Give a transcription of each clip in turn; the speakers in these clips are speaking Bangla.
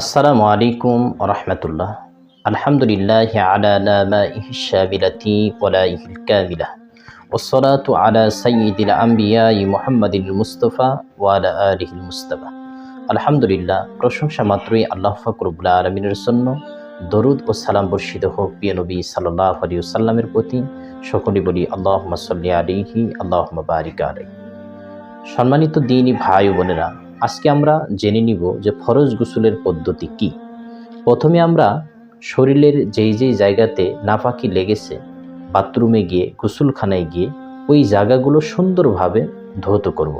আসসালামু আলাইকুম রহমতুল্লাহ। আলহামদুলিল্লাহ আলালামাইহিসাবিলাতি ওলাইহিল কামিলা ওসরাতু আলা সাইয়িদিল আম্বিয়াই মুহাম্মাদিল মুস্তফা ওয়ালা আলিহিল মুস্তফা। আলহামদুলিল্লাহ, প্রশংসা মাত্রই আল্লাহ ফকরুবুল্লা আলমিনের জন্য দরুদ ও সালাম বর্ষিত হোক পিয়নবী নবী সাল্লাহ আলী সাল্লামের প্রতি। সকলে বলি আল্লাহ সাল্লি আলিহি আল্লাহ বারিক আলী সম্মানিত দিনই ভাই বোনেরা আজকে আমরা জেনে নিব যে ফরজ গোসলের পদ্ধতি কি প্রথমে আমরা শরীরের যেই যেই জায়গাতে নাপাকি লেগেছে, বাথরুমে গিয়ে, গোসলখানায় গিয়ে, ওই জায়গাগুলো সুন্দরভাবে ধৌত করব।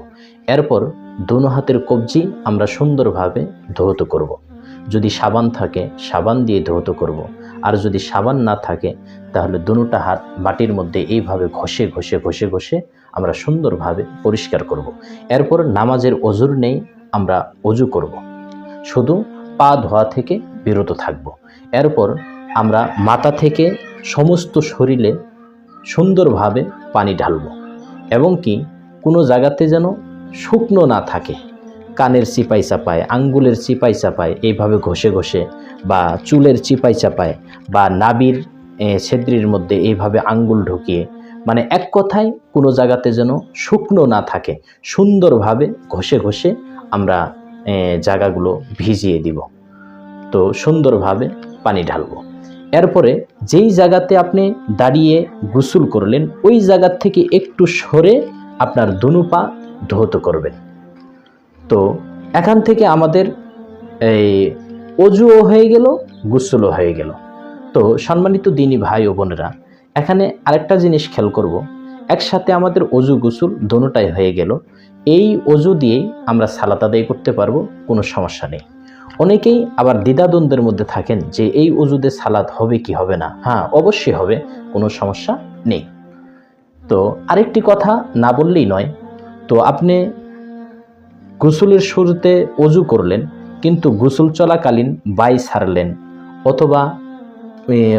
এরপর দুনো হাতের কবজি আমরা সুন্দরভাবে ধৌত করব। যদি সাবান থাকে, সাবান দিয়ে ধৌত করব। আর যদি সাবান না থাকে, তাহলে দুটা হাত মাটির মধ্যে এইভাবে ঘষে ঘষে ঘষে ঘষে আমরা সুন্দরভাবে পরিষ্কার করব। এরপর নামাজের অজুর নেই, আমরা অজু করব। শুধু পা ধোয়া থেকে বিরত থাকব। এরপর আমরা মাথা থেকে সমস্ত শরীরে সুন্দরভাবে পানি ঢালব এবং কি কোনো জায়গাতে যেন শুকনো না থাকে কানের চিপাই চাপায় আঙ্গুলের চিপাই চাপায় এইভাবে ঘষে ঘষে বা চুলের চিপাই চাপায় বা নাবির ছেদ্রির মধ্যে এইভাবে আঙ্গুল ঢুকিয়ে মানে এক কথায় কোনো জায়গাতে যেন শুকনো না থাকে, সুন্দরভাবে ঘষে ঘষে আমরা জায়গাগুলো ভিজিয়ে দিব। তো সুন্দরভাবে পানি ঢালবো। এরপরে যেই জায়গাতে আপনি দাঁড়িয়ে গোসল করলেন, ওই জায়গার থেকে একটু সরে আপনার দুনু পা ধৌত করবেন। তো এখান থেকে আমাদের, এই, অজুও হয়ে গেল, গোসলও হয়ে গেল। তো সম্মানিত দিনী ভাই ও বোনেরা এখানে আরেকটা জিনিস খেয়াল করব। একসাথে আমাদের অজু গোসল দোনোটাই হয়ে গেল। এই অজু দিয়েই আমরা সালাত আদায় করতে পারব, কোনো সমস্যা নেই। অনেকেই আবার দ্বিধাদ্বন্দ্বের মধ্যে থাকেন যে এই অজুদে সালাদ হবে কি হবে না। হ্যাঁ অবশ্যই হবে, কোনো সমস্যা নেই। তো আরেকটি কথা না বললেই নয়। তো আপনি গোসলের শুরুতে অজু করলেন, কিন্তু গোসল চলাকালীন বাই সারলেন অথবা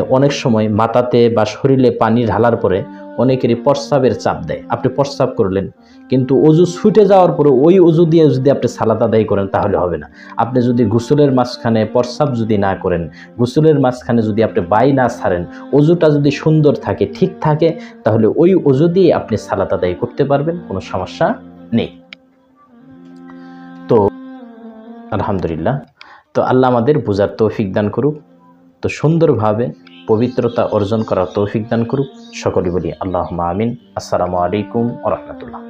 অনেক সময় মাথাতে বা শরীরে পানি ঢালার পরে অনেকেরই প্রস্রাবের চাপ দেয়। আপনি প্রস্রাব করলেন, কিন্তু অজু ছুটে যাওয়ার পরে ওই অজু দিয়ে যদি আপনি সালাদ আদায় করেন, তাহলে হবে না। আপনি যদি গোসলের মাঝখানে প্রস্রাব যদি না করেন, গোসলের মাঝখানে যদি আপনি বাই না ছাড়েন অজুটা যদি সুন্দর থাকে, ঠিক থাকে, তাহলে ওই অজু দিয়ে আপনি সালাদ আদায় করতে পারবেন, কোনো সমস্যা নেই। তো, আলহামদুলিল্লাহ। তো আল্লাহ আমাদের বোঝার তৌফিক দান করুক। তো সুন্দরভাবে পবিত্রতা অর্জন করার তৌফিক দান করুক। সকলে বলি আল্লাহ আমিন। আসসালামু আলাইকুম রহমতুল্লাহ।